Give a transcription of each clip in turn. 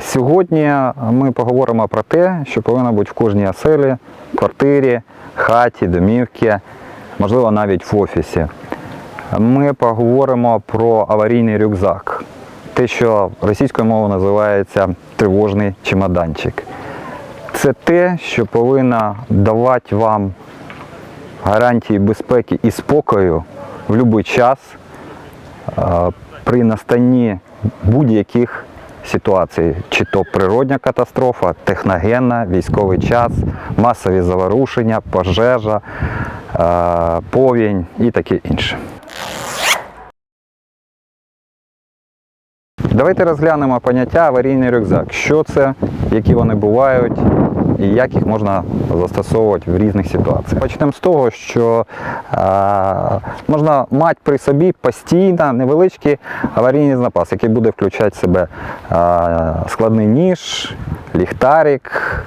Сьогодні ми поговоримо про те, що повинно бути в кожній оселі, квартирі, хаті, домівці, можливо, навіть в офісі. Ми поговоримо про аварійний рюкзак, те, що російською мовою називається тривожний чемоданчик. Це те, що повинно давати вам гарантії безпеки і спокою в будь-який час е, при настанні будь-яких ситуацій, чи то природня катастрофа, техногенна, військовий час, масові заворушення, пожежа, повінь і таке інше. Давайте розглянемо поняття аварійний рюкзак. Що це, які вони бувають і як їх можна застосовувати в різних ситуаціях. Почнемо з того, що е, можна мати при собі постійно невеличкий аварійний запас, який буде включати в себе е, складний ніж, ліхтарик, е,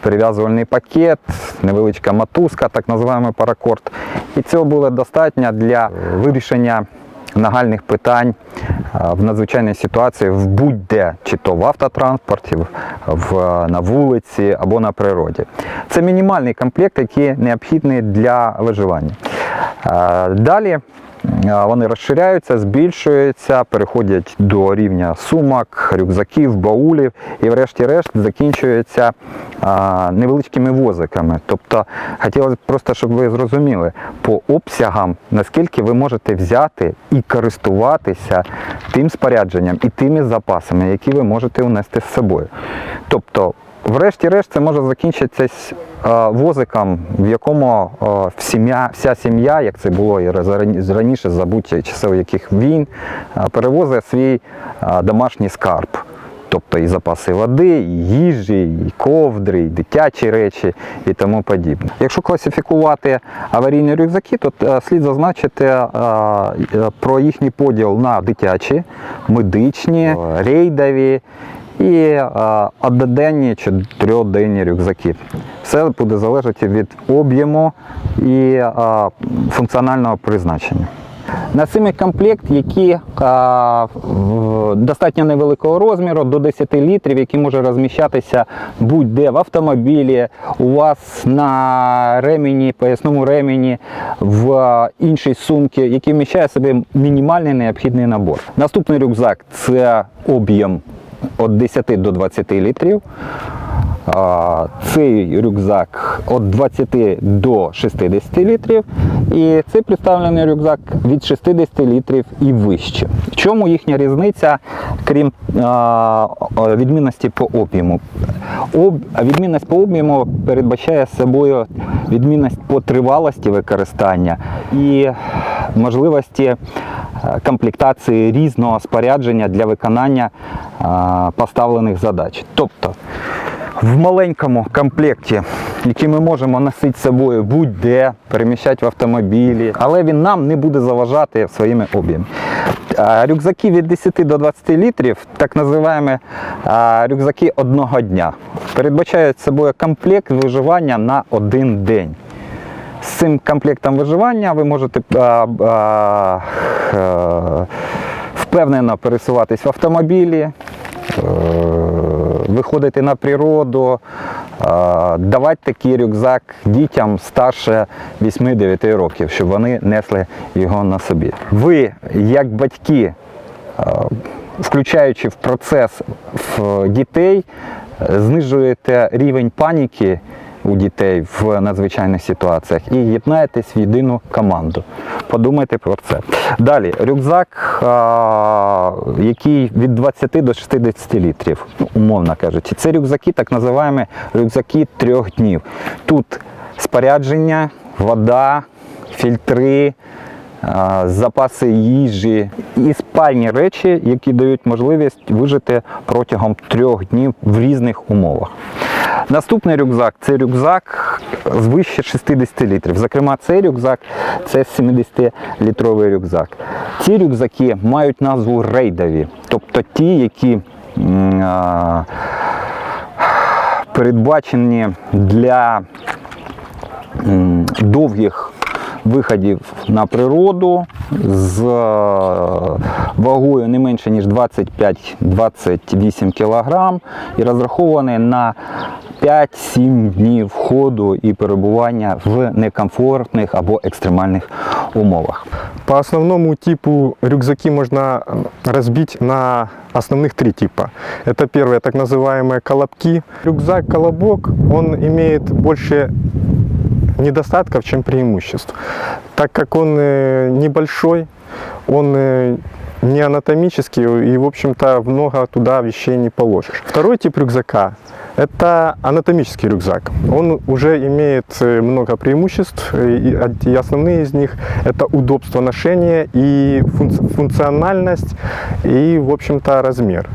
перев'язувальний пакет, невеличка мотузка, так називаємо паракорд. І цього буде достатньо для вирішення нагальних питань в надзвичайній ситуації в будь-де, чи то в автотранспорті, в, на вулиці або на природі. Це мінімальний комплект, який необхідний для виживання. Далі вони розширяються, збільшуються, переходять до рівня сумок, рюкзаків, баулів і, врешті-решт, закінчуються невеличкими возиками. Тобто, хотілося б просто, щоб ви зрозуміли по обсягам, наскільки ви можете взяти і користуватися тим спорядженням і тими запасами, які ви можете унести з собою. Тобто, Врешті-решт це може закінчитися е, возиком, в якому е, сім'я, вся сім'я, як це було і раніше, за будь часів яких війн, е, перевозить свій домашній скарб. Тобто і запаси води, і їжі, і ковдри, і дитячі речі і тому подібне. Якщо класифікувати аварійні рюкзаки, то слід зазначити про їхній поділ на дитячі, медичні, рейдові і е, одноденні чи трьохденні рюкзаки. Все буде залежати від об'єму і е, функціонального призначення. На самий комплект, які а, достатньо невеликого розміру, до 10 літрів, який може розміщатися будь-де в автомобілі, у вас на ремені, поясному ремені, в іншій сумці, який вміщає в собі мінімальний необхідний набор. Наступний рюкзак це об'єм від 10 до 20 літрів. Цей рюкзак від 20 до 60 літрів. І цей представлений рюкзак від 60 літрів і вище. В чому їхня різниця, крім відмінності по об'єму? Об, відмінність по об'єму передбачає собою відмінність по тривалості використання і можливості е, комплектації різного спорядження для виконання поставлених задач. Тобто в маленькому комплекті, який ми можемо носити з собою будь-де, переміщати в автомобілі, але він нам не буде заважати своїми об'ємами. Рюкзаки від 10 до 20 літрів, так називаємо рюкзаки одного дня, передбачають собою комплект виживання на один день. З цим комплектом виживання ви можете а, а, е, впевнено пересуватись в автомобілі, е, виходити на природу, е, давати такий рюкзак дітям старше 8-9 років, щоб вони несли його на собі. Ви, як батьки, е, включаючи в процес дітей, е, знижуєте рівень паніки у дітей в надзвичайних ситуаціях і єднаєтесь в єдину команду. Подумайте про це. Далі, рюкзак, а, який від 20 до 60 літрів, ну, умовно кажучи. Це рюкзаки, так називаємо рюкзаки трьох днів. Тут спорядження, вода, фільтри, запаси їжі і спальні речі, які дають можливість вижити протягом трьох днів в різних умовах. Наступний рюкзак це рюкзак з вище 60 літрів. Зокрема, цей рюкзак це 70-літровий рюкзак. Ці рюкзаки мають назву рейдові, тобто ті, які а, передбачені для довгих виходів на природу з е, вагою не менше ніж 25-28 кг і розрахований на 5-7 днів ходу і перебування в некомфортних або екстремальних умовах. По основному типу рюкзаки можно разбить на основных три типа. Это первое, так называемые колобки. Рюкзак-колобок, он имеет больше недостатков, чем преимуществ. Так как он э, небольшой, он э, не анатомический и, в общем-то, много туда вещей не положишь. Второй тип рюкзака – это анатомический рюкзак. Он уже имеет э, много преимуществ, и, основные из них – это удобство ношения и функц- функциональность, и, в общем-то, размер.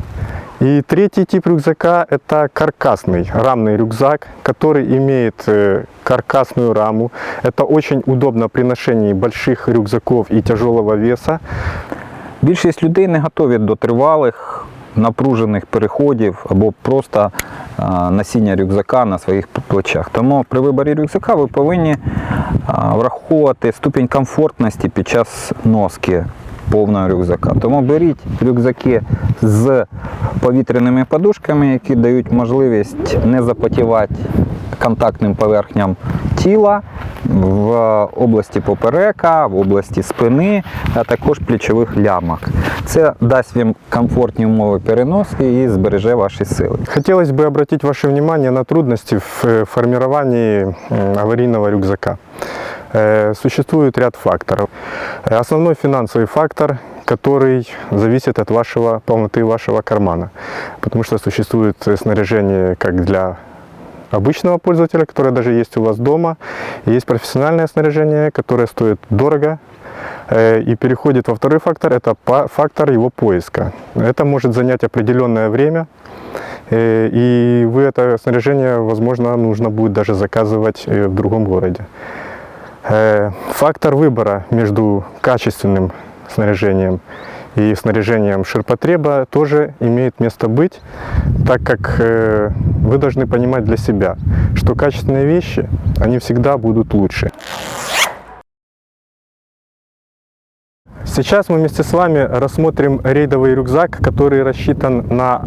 И третий тип рюкзака – это каркасный рамный рюкзак, который имеет э, каркасную раму. Это очень удобно при ношении больших рюкзаков и тяжелого веса. Більшість людей не готові до тривалих, напружених переходів або просто а, носіння рюкзака на своїх плечах. Тому при виборі рюкзака ви повинні а, враховувати ступінь комфортності під час носки повного рюкзака. Тому беріть рюкзаки з повітряними подушками, які дають можливість не запотівати контактним поверхням тіла в області поперека, в області спини, а також плечових лямок. Це дасть вам комфортні умови переноски і збереже ваші сили. Хотелось бы обратить ваше внимание на трудности в формировании м, аварийного рюкзака. Э, Существует ряд факторов. Основной финансовый фактор, который зависит от вашего полноты вашего кармана. Потому что существует снаряжение как для обычного пользователя, которое даже есть у вас дома. Есть профессиональное снаряжение, которое стоит дорого, Э, и переходит во второй фактор, это фактор его поиска. Это может занять определенное время, э, и вы это снаряжение, возможно, нужно будет даже заказывать в другом городе. Э, Фактор выбора между качественным снаряжением и снаряжением ширпотреба тоже имеет место быть, так как э, вы должны понимать для себя, что качественные вещи, они всегда будут лучше. Сейчас мы вместе с вами рассмотрим рейдовый рюкзак, который рассчитан на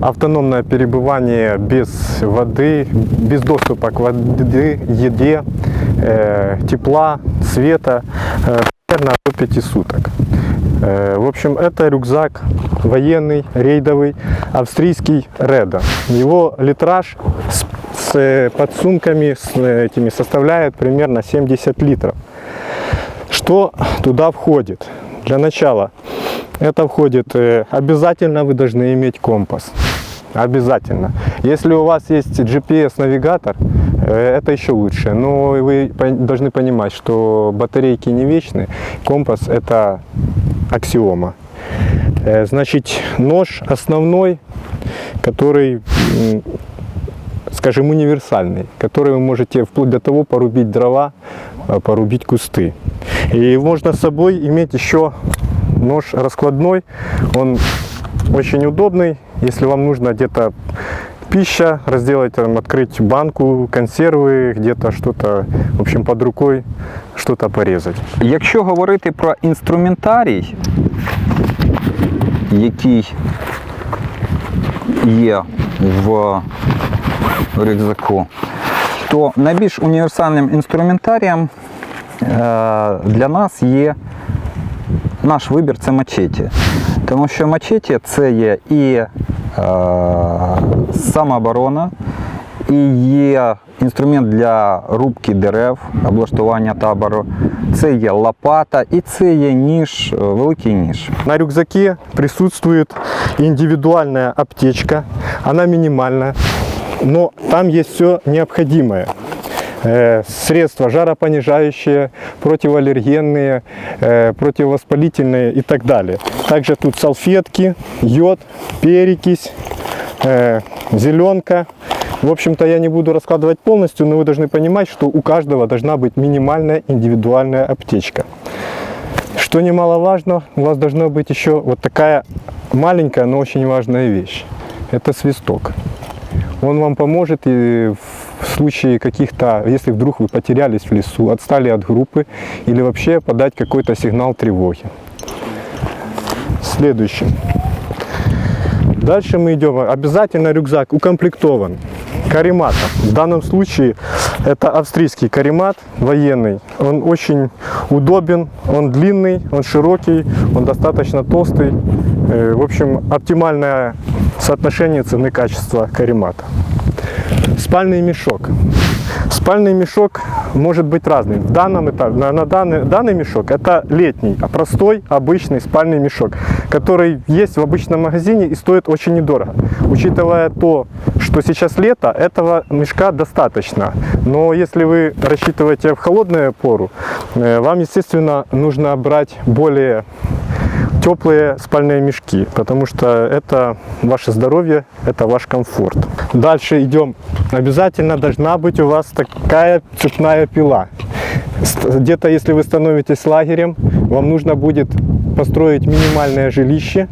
автономное перебывание без воды, без доступа к воде, еде, тепла, света, э, примерно до 5 суток. Э, В общем, это рюкзак военный, рейдовый, австрийский Реда. Его литраж с, с э, подсумками с этими составляет примерно 70 литров. Что туда входит? Для начала это входит э, обязательно вы должны иметь компас. Обязательно. Если у вас есть GPS-навигатор, э, это еще лучше. Но вы должны понимать, что батарейки не вечны. Компас это аксиома. Э, Значит, нож основной, который скажем, универсальный, который вы можете вплоть до того порубить дрова, э, порубить кусты. И можно с собой иметь еще нож раскладной. Он очень удобный, если вам нужно где-то пища, разделать, там, открыть банку, консервы, где-то что-то, в общем, под рукой что-то порезать. Якщо говорити про інструментарій, який є в рюкзаку, то найбільш універсальним інструментарієм е, для нас є наш вибір це мачеті. Тому що мачеті це є і е, самооборона, і є інструмент для рубки дерев, облаштування табору, це є лопата і це є ніж, е, великий ніж. На рюкзаке присутствует индивидуальная аптечка. Она минимальная, но там есть все необходимое. средства жаропонижающие, противоаллергенные, противовоспалительные и так далее. Также тут салфетки, йод, перекись, э, зеленка. В общем-то, я не буду раскладывать полностью, но вы должны понимать, что у каждого должна быть минимальная индивидуальная аптечка. Что немаловажно, у вас должна быть еще вот такая маленькая, но очень важная вещь. Это свисток. Он вам поможет и в случае каких-то, если вдруг вы потерялись в лесу, отстали от группы или вообще подать какой-то сигнал тревоги. Следующий. Дальше мы идем. Обязательно рюкзак укомплектован карематом. В данном случае это австрийский каремат военный. Он очень удобен, он длинный, он широкий, он достаточно толстый. Э, В общем, оптимальное соотношение цены-качества каремата. Спальный мешок. Спальный мешок может быть разный. В данном этапе, на, на данный, данный мешок это летний, а простой, обычный спальный мешок, который есть в обычном магазине и стоит очень недорого. Учитывая то, что сейчас лето, этого мешка достаточно. Но если вы рассчитываете в холодную пору, э, вам, естественно, нужно брать более теплые спальные мешки, потому что это ваше здоровье, это ваш комфорт. Дальше идем. Обязательно должна быть у вас такая цепная пила. Где-то, если вы становитесь лагерем, вам нужно будет построить минимальное жилище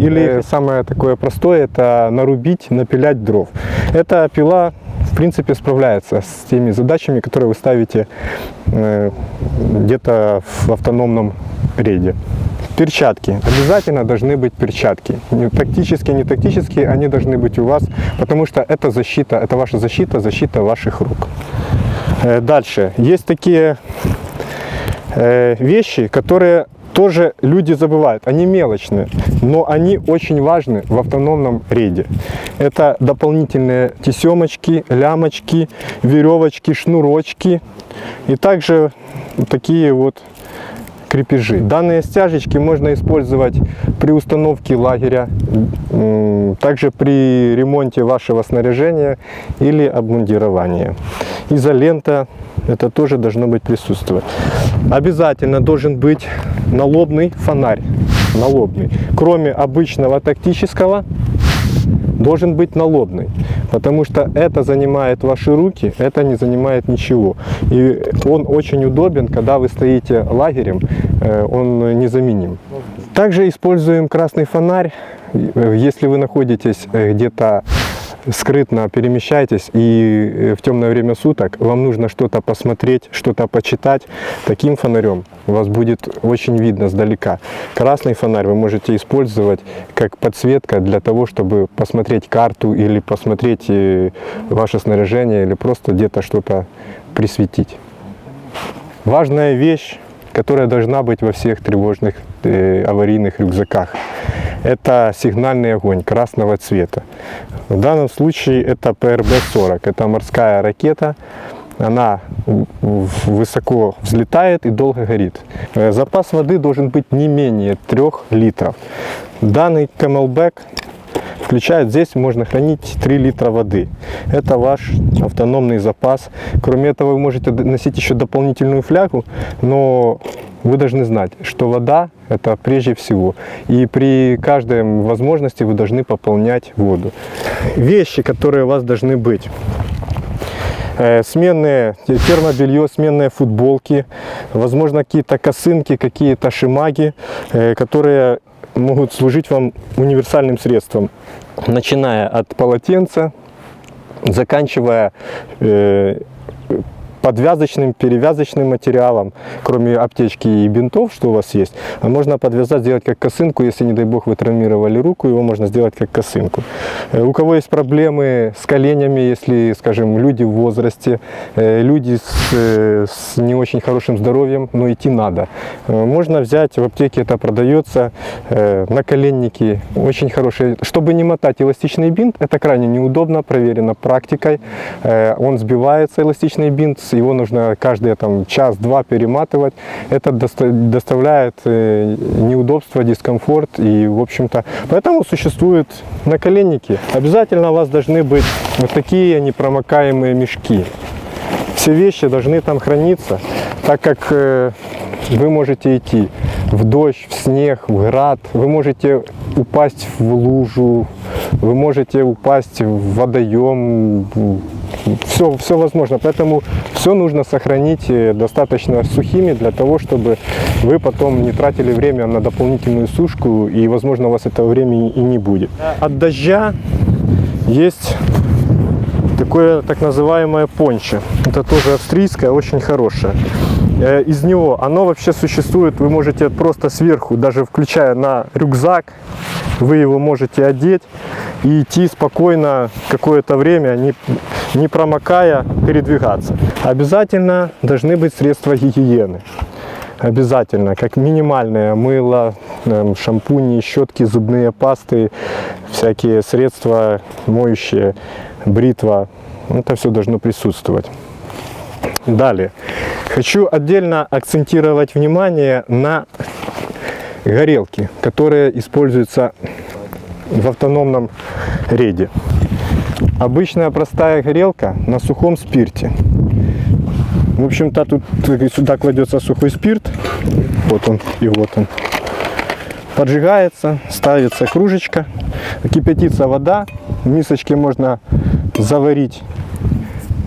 или самое такое простое, это нарубить, напилять дров. Эта пила в принципе справляется с теми задачами, которые вы ставите э, где-то в автономном рейде. Перчатки. Обязательно должны быть перчатки. Не тактические, не тактические, они должны быть у вас, потому что это защита, это ваша защита, защита ваших рук. Э, Дальше. Есть такие э, вещи, которые тоже люди забывают. Они мелочные, но они очень важны в автономном рейде. Это дополнительные тесемочки, лямочки, веревочки, шнурочки и также такие вот крепежи. Данные стяжечки можно использовать при установке лагеря, также при ремонте вашего снаряжения или обмундирования. Изолента, это тоже должно быть присутствовать. Обязательно должен быть налобный фонарь, налобный. Кроме обычного тактического, должен быть налобный, потому что это занимает ваши руки, это не занимает ничего. И он очень удобен, когда вы стоите лагерем, э, он незаменим. Также используем красный фонарь, э, если вы находитесь э, где-то скрытно перемещаетесь и э, в темное время суток вам нужно что-то посмотреть, что-то почитать, таким фонарем вас будет очень видно сдалека. Красный фонарь вы можете использовать как подсветка для того, чтобы посмотреть карту или посмотреть э, ваше снаряжение или просто где-то что-то присветить. Важная вещь, которая должна быть во всех тревожных э, аварийных рюкзаках, это сигнальный огонь красного цвета. В данном случае это ПРБ-40, это морская ракета, она высоко взлетает и долго горит. Э, Запас воды должен быть не менее 3 литров. Данный Camelback включает здесь можно хранить 3 литра воды. Это ваш автономный запас. Кроме этого, вы можете носить еще дополнительную флягу, но вы должны знать, что вода – это прежде всего. И при каждой возможности вы должны пополнять воду. Вещи, которые у вас должны быть. Э, сменные термобелье, сменные футболки, возможно, какие-то косынки, какие-то шимаги, э, которые могут служить вам универсальным средством, начиная от полотенца, заканчивая э, подвязочным, перевязочным материалом, кроме аптечки и бинтов, что у вас есть, а можно подвязать, сделать как косынку, если, не дай бог, вы травмировали руку, его можно сделать как косынку. Э, У кого есть проблемы с коленями, если, скажем, люди в возрасте, э, люди с, э, с не очень хорошим здоровьем, но идти надо, можно взять, в аптеке это продается, наколенники, очень хорошие. Чтобы не мотать эластичный бинт, это крайне неудобно, проверено практикой. Он сбивается, эластичный бинт, его нужно каждый там, час-два перематывать. Это доста- доставляет э, неудобства, дискомфорт и, в общем-то, поэтому существуют наколенники. Обязательно у вас должны быть вот такие непромокаемые мешки. все вещи должны там храниться, так как э, вы можете идти в дождь, в снег, в град, вы можете упасть в лужу, вы можете упасть в водоем, все, все возможно. Поэтому все нужно сохранить э, достаточно сухими для того, чтобы вы потом не тратили время на дополнительную сушку и, возможно, у вас этого времени и не будет. От дождя есть такое так называемое пончо. Это тоже австрийское, очень хорошее. Э, Из него оно вообще существует, вы можете просто сверху, даже включая на рюкзак, вы его можете одеть и идти спокойно какое-то время, не, не промокая, передвигаться. Обязательно должны быть средства гигиены. Обязательно, как минимальное мыло, эм, шампуни, щетки, зубные пасты, всякие средства моющие, бритва. Это все должно присутствовать. Далее. Хочу отдельно акцентировать внимание на горелки, которые используются в автономном рейде. Обычная простая горелка на сухом спирте. В общем-то, тут сюда кладется сухой спирт. Вот он и вот он. Поджигается, ставится кружечка, кипятится вода. В мисочке можно заварить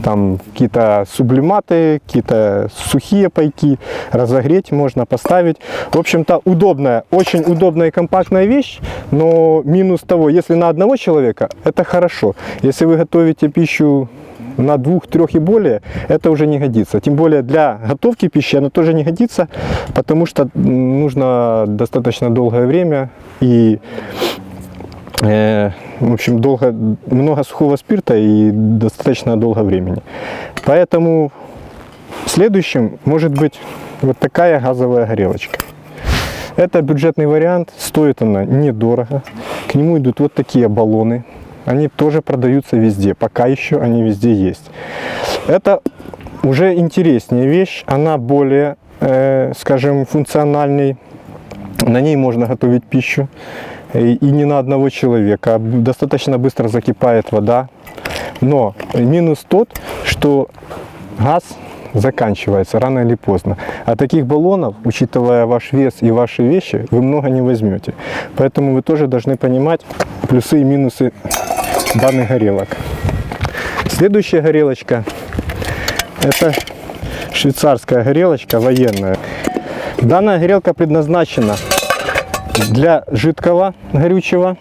там какие-то сублиматы, какие-то сухие пайки, разогреть можно, поставить. В общем-то, удобная, очень удобная и компактная вещь, но минус того, если на одного человека, это хорошо. Если вы готовите пищу на двух, трех и более, это уже не годится. Тем более для готовки пищи оно тоже не годится, потому что нужно достаточно долгое время и Э, в общем, долго, много сухого спирта и достаточно долго времени. Поэтому следующим может быть вот такая газовая горелочка. Это бюджетный вариант, стоит она недорого. К нему идут вот такие баллоны. Они тоже продаются везде, пока еще они везде есть. Это уже интереснее вещь, она более, э, скажем, функциональней. На ней можно готовить пищу и и не на одного человека. Достаточно быстро закипает вода. Но минус тот, что газ заканчивается рано или поздно. А таких баллонов, учитывая ваш вес и ваши вещи, вы много не возьмете. Поэтому вы тоже должны понимать плюсы и минусы данных горелок. Следующая горелочка – это швейцарская горелочка военная. Данная горелка предназначена для жидкого горючего,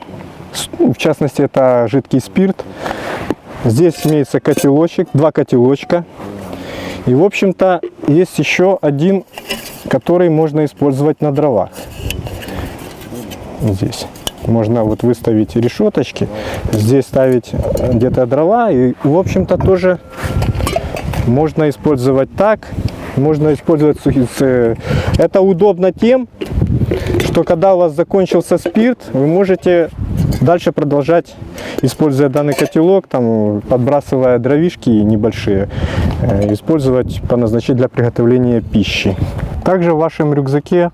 ну, в частности это жидкий спирт. Здесь имеется котелочек, два котелочка. И в общем-то есть еще один, который можно использовать на дровах. Здесь можно вот выставить решеточки, здесь ставить где-то дрова и в общем-то тоже можно использовать так, можно использовать сухие. Это удобно тем, что когда у вас закончился спирт, вы можете дальше продолжать, используя данный котелок, там, подбрасывая дровишки небольшие, э, использовать по назначению для приготовления пищи. Также в вашем рюкзаке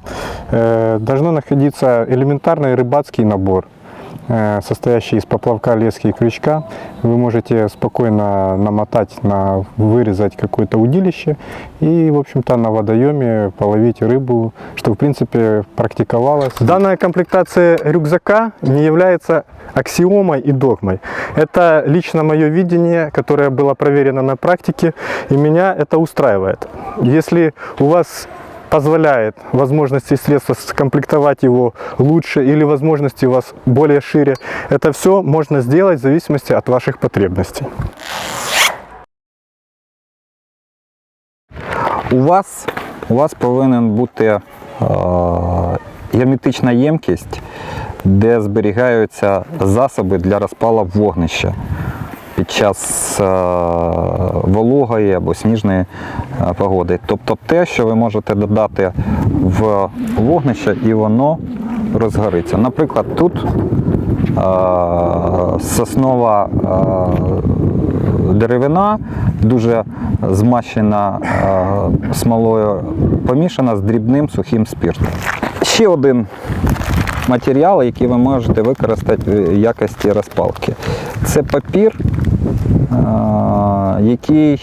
э, должно находиться элементарный рыбацкий набор э, состоящий из поплавка, лески и крючка. Вы можете спокойно намотать, на, вырезать какое-то удилище и, в общем-то, на водоеме половить рыбу, что, в принципе, практиковалось. Данная комплектация рюкзака не является аксиомой и догмой. Это лично мое видение, которое было проверено на практике, и меня это устраивает. Если у вас позволяет возможности и средства скомплектовать его лучше или возможности у вас более шире. Это все можно сделать в зависимости от ваших потребностей. У вас, у вас повинен бути е, герметична ємкість, де зберігаються засоби для розпала вогнища Під час е, вологої або сніжної е, погоди. Тобто те, що ви можете додати в вогнище і воно розгориться. Наприклад, тут е, соснова деревина, дуже змащена смолою, помішана з дрібним сухим спиртом. Ще один матеріал, який ви можете використати в якості розпалки. Це папір, е, який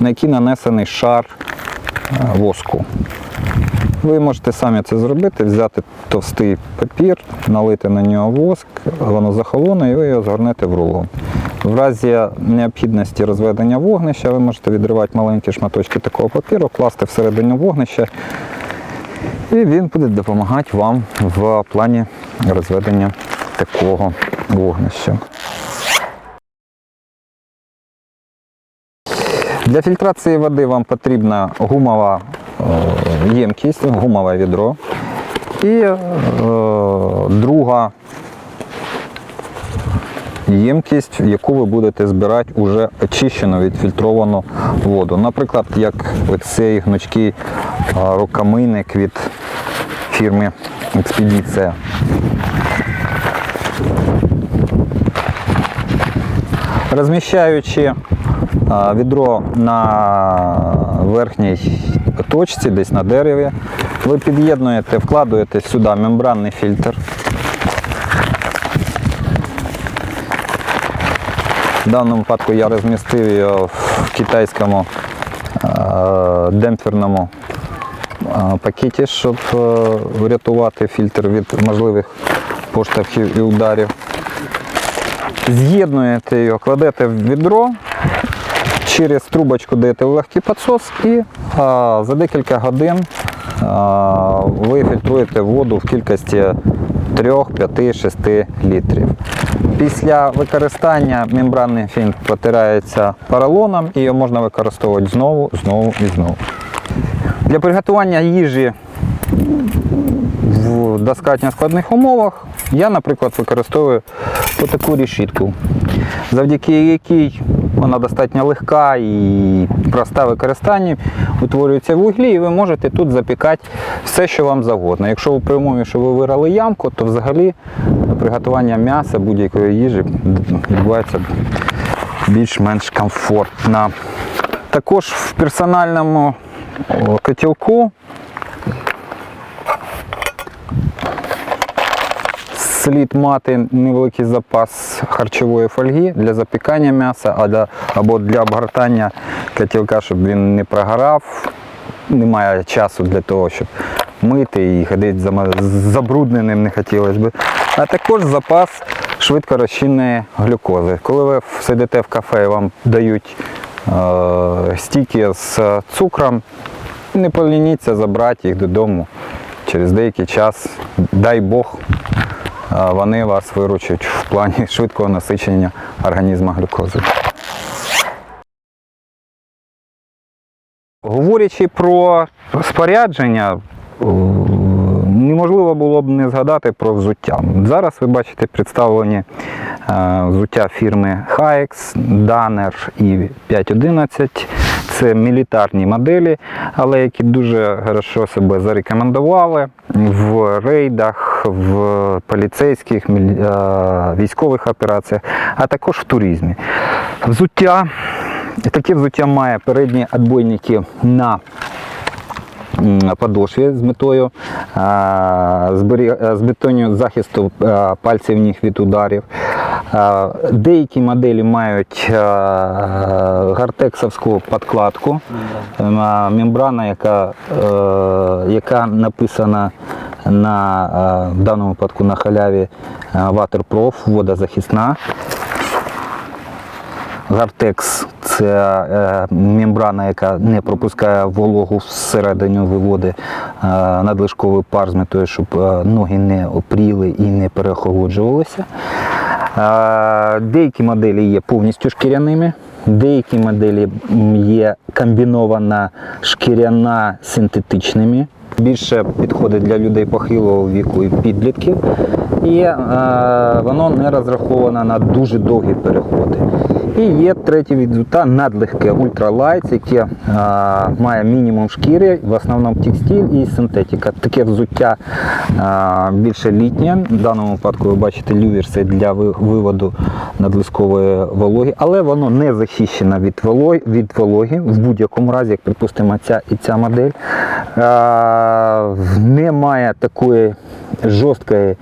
на який нанесений шар е, воску. Ви можете самі це зробити, взяти товстий папір, налити на нього воск, воно захолоне і ви його згорнете в рулон. В разі необхідності розведення вогнища ви можете відривати маленькі шматочки такого папіру, класти всередину вогнища, і він буде допомагати вам в плані розведення такого вогнища. Для фільтрації води вам потрібна гумова е, ємкість, гумове відро. І е, друга ємкість, яку ви будете збирати уже очищену відфільтровану воду. Наприклад, як оцей гнучкий е, рукомийник від фірми Експедиція. Розміщаючи а, відро на верхній точці, десь на дереві, ви під'єднуєте, вкладуєте сюди мембранний фільтр. В даному випадку я розмістив його в китайському демпферному а, пакеті, щоб е, врятувати фільтр від можливих поштовхів і ударів. З'єднуєте його, кладете в відро, через трубочку даєте легкий підсос і а, за декілька годин а, ви фільтруєте воду в кількості 3, 5, 6 літрів. Після використання мембранний фільм протирається поролоном і його можна використовувати знову, знову і знову. Для приготування їжі в достатньо складних умовах я, наприклад, використовую таку решітку, завдяки якій вона достатньо легка і проста в використанні, утворюються вуглі, і ви можете тут запікати все, що вам завгодно. Якщо ви при умові, що ви вирали ямку, то взагалі приготування м'яса будь-якої їжі відбувається більш-менш комфортно. Також в персональному котілку слід мати невеликий запас харчової фольги для запікання м'яса або для обгортання котілка, щоб він не прогорав. Немає часу для того, щоб мити і ходити забрудненим не хотілося б. А також запас швидко розчинної глюкози. Коли ви сидите в кафе і вам дають стіки з цукром, не полініться забрати їх додому через деякий час. Дай Бог, е, вони вас виручать в плані швидкого насичення організму глюкозою. Говорячи про спорядження, е, неможливо було б не згадати про взуття. Зараз ви бачите представлені е, взуття фірми Haex, Danner і 511. Це мілітарні моделі, але які дуже хорошо себе зарекомендували в рейдах, в поліцейських, е, військових операціях, а також в туризмі. Взуття Таке взуття має передні відбойники на подошві з метою збері- е, з метою захисту е, пальців ніг від ударів. Деякі моделі мають е, гартексовську подкладку, е, мембрана, яка, е, яка написана на е, в даному випадку на халяві е, Waterproof, водозахисна. Гартекс це е, мембрана, яка не пропускає вологу всередину, виводить е, надлишковий пар з метою, щоб е, ноги не опріли і не переохолоджувалися. Деякі моделі є повністю шкіряними, деякі моделі є комбінована шкіряна синтетичними. Більше підходить для людей похилого віку і підлітків. І е, воно не розраховано на дуже довгі переходи. І є третє від взуття надлегке ультралайт, яке а, має мінімум шкіри, в основному текстиль і синтетика. Таке взуття а, більше літнє. В даному випадку ви бачите люверси для виводу надлишкової вологи, але воно не захищено від вологи, від вологи в будь-якому разі, як припустимо, ця і ця модель. А, немає такої жорсткої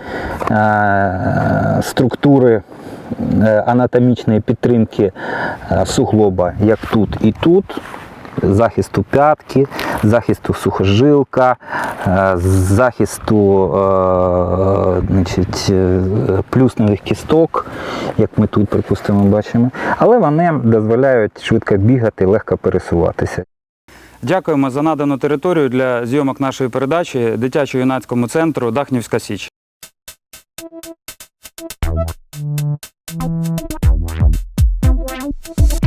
е, структури анатомічної підтримки е, суглоба, як тут і тут. захисту п'ятки, захисту сухожилка, е, захисту е, значить, е, плюсневих кісток, як ми тут, припустимо, бачимо. Але вони дозволяють швидко бігати, легко пересуватися. Дякуємо за надану територію для зйомок нашої передачі дитячо-юнацькому центру Дахнівська Січ. Thank you.